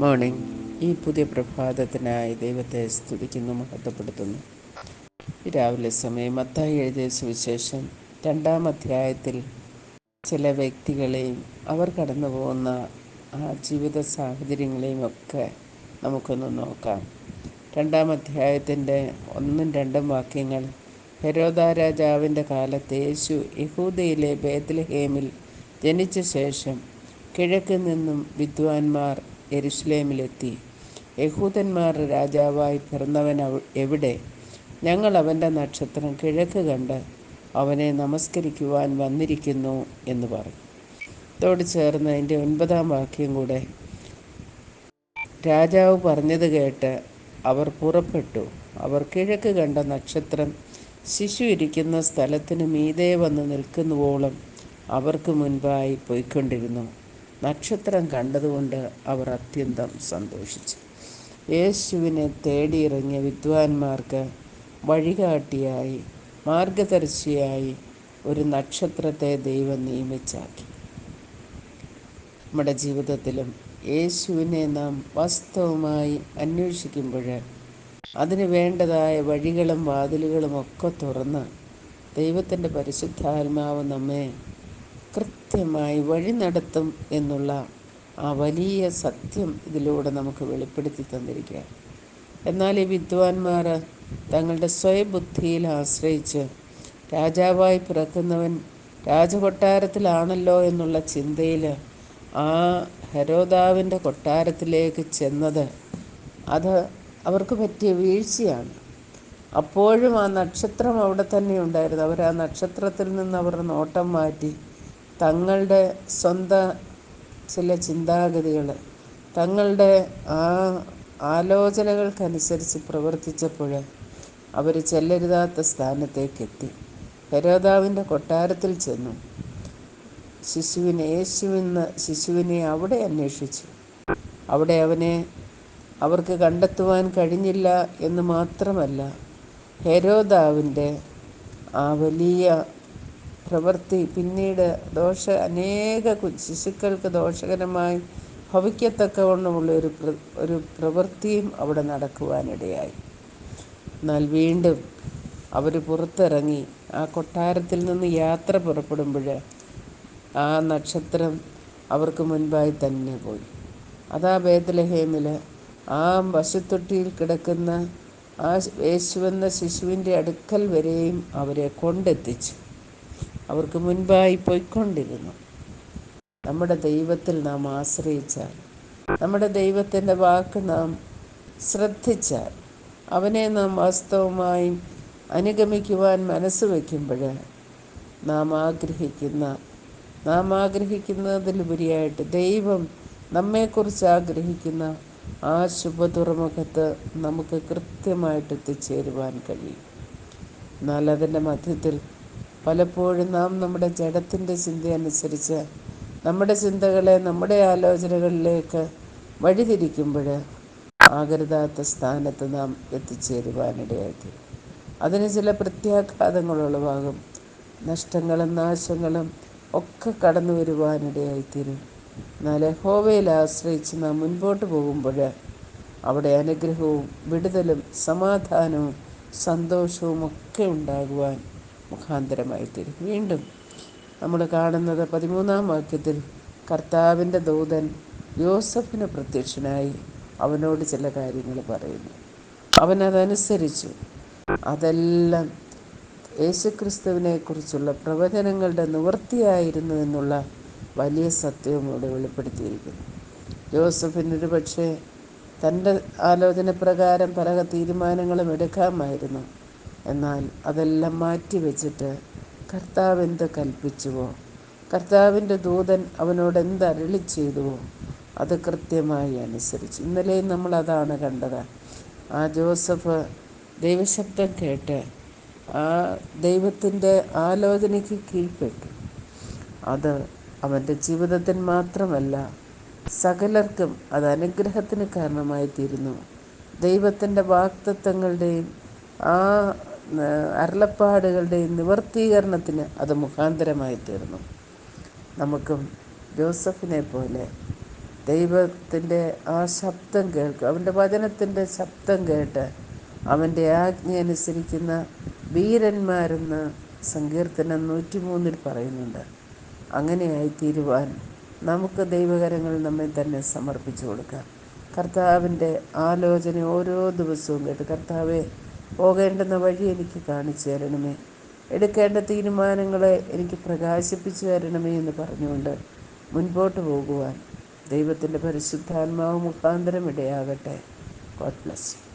Morning ഈ പുതിയ പ്രഭാതത്തിനായി ദൈവത്തെ സ്തുതിക്കുന്നു മഹത്വപ്പെടുത്തുന്നു. രാവിലെ സമയം മത്തായി എഴുതിയ സുവിശേഷം രണ്ടാം അധ്യായത്തിൽ ചില വ്യക്തികളെയും അവർ കടന്നു പോകുന്ന ആ ജീവിത സാഹചര്യങ്ങളെയും ഒക്കെ നമുക്കൊന്ന് നോക്കാം. രണ്ടാം അധ്യായത്തിന്റെ ഒന്നും രണ്ടും വാക്യങ്ങൾ. ഹെരോദ രാജാവിന്റെ കാലത്ത് യേശു യഹൂദയിലെ ബേത്ലഹേമിൽ ജനിച്ച ശേഷം കിഴക്ക് നിന്നും വിദ്വാൻമാർ എരുഷലേമിലെത്തി യഹൂദന്മാർ രാജാവായി പിറന്നവൻ എവിടെ? ഞങ്ങൾ അവന്റെ നക്ഷത്രം കിഴക്ക് കണ്ട് അവനെ നമസ്കരിക്കുവാൻ വന്നിരിക്കുന്നു എന്ന് പറഞ്ഞു. ഇതോട് ചേർന്ന് അതിന്റെ ഒൻപതാം വാക്യം കൂടെ. രാജാവ് പറഞ്ഞത് കേട്ട് അവർ പുറപ്പെട്ടു. അവർ കിഴക്ക് കണ്ട നക്ഷത്രം ശിശു ഇരിക്കുന്ന സ്ഥലത്തിന് മീതെ വന്ന് നിൽക്കുന്നുവോളം അവർക്ക് മുൻപായി പോയിക്കൊണ്ടിരുന്നു. നക്ഷത്രം കണ്ടതുകൊണ്ട് അവർ അത്യന്തം സന്തോഷിച്ചു. യേശുവിനെ തേടിയിറങ്ങിയ വിദ്വാൻമാർക്ക് വഴികാട്ടിയായി മാർഗദർശിയായി ഒരു നക്ഷത്രത്തെ ദൈവം നിയമിച്ചാക്കി. നമ്മുടെ ജീവിതത്തിലും യേശുവിനെ നാം വാസ്തവമായി അന്വേഷിക്കുമ്പോൾ അതിന് വേണ്ടതായ വഴികളും വാതിലുകളും ഒക്കെ തുറന്ന് ദൈവത്തിന്റെ പരിശുദ്ധാത്മാവ് നമ്മെ കൃത്യമായി വഴി നടത്തും എന്നുള്ള ആ വലിയ സത്യം ഇതിലൂടെ നമുക്ക് വെളിപ്പെടുത്തി തന്നിരിക്കുക എന്നാൽ ഈ വിദ്വാൻമാർ തങ്ങളുടെ സ്വയബുദ്ധിയിൽ ആശ്രയിച്ച് രാജാവായി പിറക്കുന്നവൻ രാജകൊട്ടാരത്തിലാണല്ലോ എന്നുള്ള ചിന്തയിൽ ആ ഹരോദാവിന്റെ കൊട്ടാരത്തിലേക്ക് ചെന്നത് അത് അവർക്ക് പറ്റിയ വീഴ്ചയാണ്. അപ്പോഴും ആ നക്ഷത്രം അവിടെ തന്നെ ഉണ്ടായിരുന്നു. അവർ ആ നക്ഷത്രത്തിൽ നിന്ന് അവരുടെ നോട്ടം മാറ്റി തങ്ങളുടെ സ്വന്തം ചില ചിന്താഗതികൾ തങ്ങളുടെ ആ ആലോചനകൾക്കനുസരിച്ച് പ്രവർത്തിച്ചപ്പോൾ അവർ ചെല്ലരുതാത്ത സ്ഥാനത്തേക്കെത്തി. ഹരോദാവിന്റെ കൊട്ടാരത്തിൽ ചെന്നു. ശിശുവിനെ യേശുവിന്ന് ശിശുവിനെ അവിടെ അന്വേഷിച്ചു. അവിടെ അവനെ അവർക്ക് കണ്ടെത്തുവാൻ കഴിഞ്ഞില്ല എന്ന് മാത്രമല്ല ഹെരോദാവിന്റെ ആ വലിയ പ്രവൃത്തി പിന്നീട് ദോഷ അനേക ശിശുക്കൾക്ക് ദോഷകരമായി ഭവിക്കത്തക്കവണ്ണമുള്ള ഒരു ഒരു പ്രവൃത്തിയും അവിടെ നടക്കുവാനിടയായി. എന്നാൽ വീണ്ടും അവർ പുറത്തിറങ്ങി ആ കൊട്ടാരത്തിൽ നിന്ന് യാത്ര പുറപ്പെടുമ്പോൾ ആ നക്ഷത്രം അവർക്ക് മുൻപായി തന്നെ പോയി. അതാ ബേദലഹേമിൽ ആ പശുത്തൊട്ടിയിൽ കിടക്കുന്ന ആ യേശുവെന്ന ശിശുവിന്റെ അടുക്കൽ വരെയും അവരെ കൊണ്ടെത്തിച്ചു അവർക്ക് മുൻപായി പോയിക്കൊണ്ടിരുന്നു. നമ്മുടെ ദൈവത്തിൽ നാം ആശ്രയിച്ചാൽ നമ്മുടെ ദൈവത്തിന്റെ വാക്ക് നാം ശ്രദ്ധിച്ചാൽ അവനെ നാം വാസ്തവമായും അനുഗമിക്കുവാൻ മനസ്സ് വയ്ക്കുമ്പോൾ നാം ആഗ്രഹിക്കുന്ന നാം ആഗ്രഹിക്കുന്നതിലുപരിയായിട്ട് ദൈവം നമ്മെക്കുറിച്ച് ആഗ്രഹിക്കുന്ന ആ ശുഭ തുറമുഖത്ത് നമുക്ക് കൃത്യമായിട്ട് എത്തിച്ചേരുവാൻ കഴിയും. എന്നാൽ അതിന്റെ മധ്യത്തിൽ പലപ്പോഴും നാം നമ്മുടെ ജഡത്തിന്റെ ചിന്തയനുസരിച്ച് നമ്മുടെ ചിന്തകളെ നമ്മുടെ ആലോചനകളിലേക്ക് വഴിതിരിക്കുമ്പോൾ ആകരുതാത്ത സ്ഥാനത്ത് നാം എത്തിച്ചേരുവാനിടയായി അതിന് ചില പ്രത്യാഘാതങ്ങൾ ഉളവാകും. നഷ്ടങ്ങളും നാശങ്ങളും ഒക്കെ കടന്നു വരുവാനിടയായിത്തീരും. എന്നാൽ ഹോവയിൽ ആശ്രയിച്ച് നാം മുൻപോട്ട് പോകുമ്പോൾ അവിടെ അനുഗ്രഹവും വിടുതലും സമാധാനവും സന്തോഷവും ഒക്കെ ഉണ്ടാകുവാൻ മുഖാന്തരമായി തരും വീണ്ടും നമ്മൾ കാണുന്നത് പതിമൂന്നാം വാക്യത്തിൽ കർത്താവിന്റെ ദൂതൻ യോസഫിന് പ്രത്യക്ഷനായി അവനോട് ചില കാര്യങ്ങൾ പറയുന്നു. അവനതനുസരിച്ചു അതെല്ലാം യേശുക്രിസ്തുവിനെക്കുറിച്ചുള്ള പ്രവചനങ്ങളുടെ നിവൃത്തിയായിരുന്നു എന്നുള്ള വലിയ സത്യവും ഇവിടെ വെളിപ്പെടുത്തിയിരിക്കുന്നു. ജോസഫിനൊരു പക്ഷേ തന്റെ ആലോചന പ്രകാരം പല തീരുമാനങ്ങളും എടുക്കാമായിരുന്നു. എന്നാൽ അതെല്ലാം മാറ്റി വെച്ചിട്ട് കർത്താവ് എന്ത് കൽപ്പിച്ചുവോ? കർത്താവിന്റെ ദൂതൻ അവനോട് എന്ത് അരളി ചെയ്തുവോ? അത് കൃത്യമായി അനുസരിച്ച്. ഇന്നലെയും നമ്മൾ അതാണ് കണ്ടത്. ആ ജോസഫ് ദൈവശബ്ദം കേട്ട് ആ ദൈവത്തിന്റെ ആലോചനയ്ക്ക് കീഴ്പ്പെട്ടു. അത് അവന്റെ ജീവിതത്തിൽ മാത്രമല്ല സകലർക്കും അത് അനുഗ്രഹത്തിന് കാരണമായി തീരുന്നു ദൈവത്തിന്റെ വാക്തത്വങ്ങളുടെയും ആ അരുളപ്പാടുകളുടെയും നിവർത്തീകരണത്തിന് അത് മുഖാന്തരമായി തീർന്നു. നമുക്കും ജോസഫിനെ പോലെ ദൈവത്തിന്റെ ആ ശബ്ദം കേൾക്കുക അവന്റെ വചനത്തിന്റെ ശബ്ദം കേട്ട് അവന്റെ ആജ്ഞ അനുസരിക്കുന്ന വീരന്മാരെന്ന് സങ്കീർത്തനം നൂറ്റിമൂന്നിൽ പറയുന്നുണ്ട്. അങ്ങനെയായി തീരുവാൻ നമുക്ക് ദൈവകരങ്ങൾ നമ്മെ തന്നെ സമർപ്പിച്ചു കൊടുക്കാം. കർത്താവിന്റെ ആലോചന ഓരോ ദിവസവും കേട്ട് കർത്താവെ പോകേണ്ടുന്ന വഴി എനിക്ക് കാണിച്ചു തരണമേ. എടുക്കേണ്ട തീരുമാനങ്ങളെ എനിക്ക് പ്രകാശിപ്പിച്ചു തരണമേ എന്ന് പറഞ്ഞുകൊണ്ട് മുൻപോട്ട് പോകുവാൻ ദൈവത്തിന്റെ പരിശുദ്ധാത്മാവ് മുഖാന്തരം ഇടയാകട്ടെ. God bless you